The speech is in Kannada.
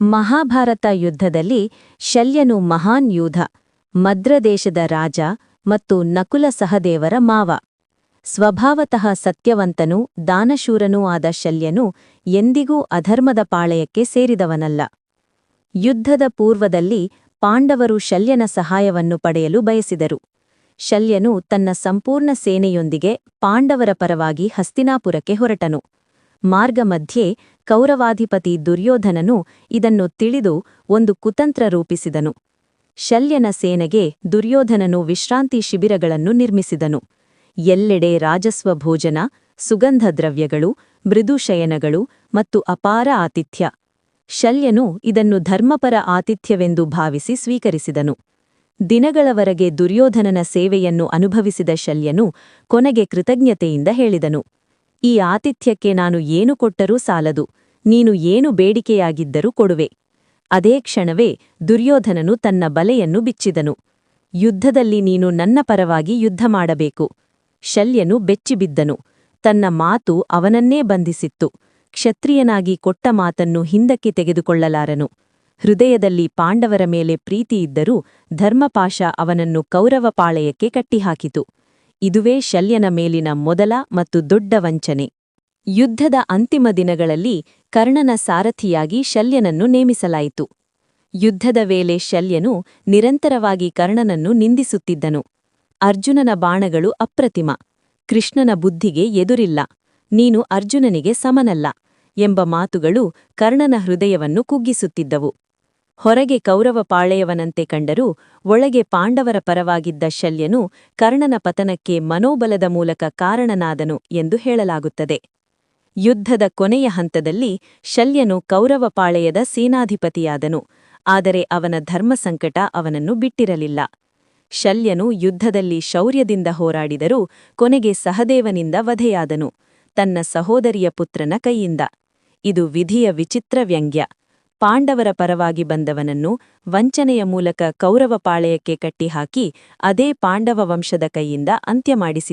ಮಹಾಭಾರತ ಯುದ್ಧದಲ್ಲಿ ಶಲ್ಯನು ಮಹಾನ್ ಯೋಧ, ಮದ್ರದೇಶದ ರಾಜ ಮತ್ತು ನಕುಲ ಸಹದೇವರ ಮಾವ. ಸ್ವಭಾವತಃ ಸತ್ಯವಂತನೂ ದಾನಶೂರನೂ ಆದ ಶಲ್ಯನು ಎಂದಿಗೂ ಅಧರ್ಮದ ಪಾಳೆಯಕ್ಕೆ ಸೇರಿದವನಲ್ಲ. ಯುದ್ಧದ ಪೂರ್ವದಲ್ಲಿ ಪಾಂಡವರು ಶಲ್ಯನ ಸಹಾಯವನ್ನು ಪಡೆಯಲು ಬಯಸಿದರು. ಶಲ್ಯನು ತನ್ನ ಸಂಪೂರ್ಣ ಸೇನೆಯೊಂದಿಗೆ ಪಾಂಡವರ ಪರವಾಗಿ ಹಸ್ತಿನಾಪುರಕ್ಕೆ ಹೊರಟನು. ಮಾರ್ಗಮಧ್ಯೆ ಕೌರವಾಧಿಪತಿ ದುರ್ಯೋಧನನು ಇದನ್ನು ತಿಳಿದು ಒಂದು ಕುತಂತ್ರ ರೂಪಿಸಿದನು. ಶಲ್ಯನ ಸೇನೆಗೆ ದುರ್ಯೋಧನನು ವಿಶ್ರಾಂತಿ ಶಿಬಿರಗಳನ್ನು ನಿರ್ಮಿಸಿದನು. ಎಲ್ಲೆಡೆ ರಾಜಸ್ವ ಭೋಜನ ಸುಗಂಧ ದ್ರವ್ಯಗಳು ಮೃದುಶಯನಗಳು ಮತ್ತು ಅಪಾರ ಆತಿಥ್ಯ. ಶಲ್ಯನು ಇದನ್ನು ಧರ್ಮಪರ ಆತಿಥ್ಯವೆಂದು ಭಾವಿಸಿ ಸ್ವೀಕರಿಸಿದನು. ದಿನಗಳವರೆಗೆ ದುರ್ಯೋಧನನ ಸೇವೆಯನ್ನು ಅನುಭವಿಸಿದ ಶಲ್ಯನು ಕೊನೆಗೆ ಕೃತಜ್ಞತೆಯಿಂದ ಹೇಳಿದನು. ಈ ಆತಿಥ್ಯಕ್ಕೆ ನಾನು ಏನು ಕೊಟ್ಟರೂ ಸಾಲದು, ನೀನು ಏನು ಬೇಡಿಕೆಯಾಗಿದ್ದರೂ ಕೊಡುವೆ. ಅದೇ ಕ್ಷಣವೇ ದುರ್ಯೋಧನನು ತನ್ನ ಬಲೆಯನ್ನು ಬಿಚ್ಚಿದನು. ಯುದ್ಧದಲ್ಲಿ ನೀನು ನನ್ನ ಪರವಾಗಿ ಯುದ್ಧ ಮಾಡಬೇಕು. ಶಲ್ಯನು ಬೆಚ್ಚಿಬಿದ್ದನು. ತನ್ನ ಮಾತು ಅವನನ್ನೇ ಬಂಧಿಸಿತ್ತು. ಕ್ಷತ್ರಿಯನಾಗಿ ಕೊಟ್ಟ ಮಾತನ್ನು ಹಿಂದಕ್ಕೆ ತೆಗೆದುಕೊಳ್ಳಲಾರನು. ಹೃದಯದಲ್ಲಿ ಪಾಂಡವರ ಮೇಲೆ ಪ್ರೀತಿಯಿದ್ದರೂ ಧರ್ಮಪಾಶ ಅವನನ್ನು ಕೌರವ ಪಾಳೆಯಕ್ಕೆ ಕಟ್ಟಿಹಾಕಿತು. ಇದುವೇ ಶಲ್ಯನ ಮೇಲಿನ ಮೊದಲ ಮತ್ತು ದೊಡ್ಡ ವಂಚನೆ. ಯುದ್ಧದ ಅಂತಿಮ ದಿನಗಳಲ್ಲಿ ಕರ್ಣನ ಸಾರಥಿಯಾಗಿ ಶಲ್ಯನನ್ನು ನೇಮಿಸಲಾಯಿತು. ಯುದ್ಧದ ವೇಳೆ ಶಲ್ಯನು ನಿರಂತರವಾಗಿ ಕರ್ಣನನ್ನು ನಿಂದಿಸುತ್ತಿದ್ದನು. ಅರ್ಜುನನ ಬಾಣಗಳು ಅಪ್ರತಿಮ. ಕೃಷ್ಣನ ಬುದ್ಧಿಗೆ ಎದುರಿಲ್ಲ. ನೀನು ಅರ್ಜುನನಿಗೆ ಸಮನಲ್ಲ ಎಂಬ ಮಾತುಗಳು ಕರ್ಣನ ಹೃದಯವನ್ನು ಕುಗ್ಗಿಸುತ್ತಿದ್ದವು. ಹೊರಗೆ ಕೌರವ ಪಾಳೆಯವನಂತೆ ಕಂಡರೂ ಒಳಗೆ ಪಾಂಡವರ ಪರವಾಗಿದ್ದ ಶಲ್ಯನು ಕರ್ಣನ ಪತನಕ್ಕೆ ಮನೋಬಲದ ಮೂಲಕ ಕಾರಣನಾದನು ಎಂದು ಹೇಳಲಾಗುತ್ತದೆ. ಯುದ್ಧದ ಕೊನೆಯ ಹಂತದಲ್ಲಿ ಶಲ್ಯನು ಕೌರವ ಪಾಳೆಯದ ಸೇನಾಧಿಪತಿಯಾದನು, ಆದರೆ ಅವನ ಧರ್ಮಸಂಕಟ ಅವನನ್ನು ಬಿಟ್ಟಿರಲಿಲ್ಲ. ಶಲ್ಯನು ಯುದ್ಧದಲ್ಲಿ ಶೌರ್ಯದಿಂದ ಹೋರಾಡಿದರೂ ಕೊನೆಗೆ ಸಹದೇವನಿಂದ ವಧೆಯಾದನು, ತನ್ನ ಸಹೋದರಿಯ ಪುತ್ರನ ಕೈಯಿಂದ. ಇದು ವಿಧಿಯ ವಿಚಿತ್ರ ವ್ಯಂಗ್ಯ. ಪಾಂಡವರ ಪರವಾಗಿ ಬಂದವನನ್ನು ವಂಚನೆಯ ಮೂಲಕ ಕೌರವ ಪಾಳೆಯಕ್ಕೆ ಕಟ್ಟಿಹಾಕಿ ಅದೇ ಪಾಂಡವ ವಂಶದ ಕೈಯಿಂದ ಅಂತ್ಯ ಮಾಡಿಸಿ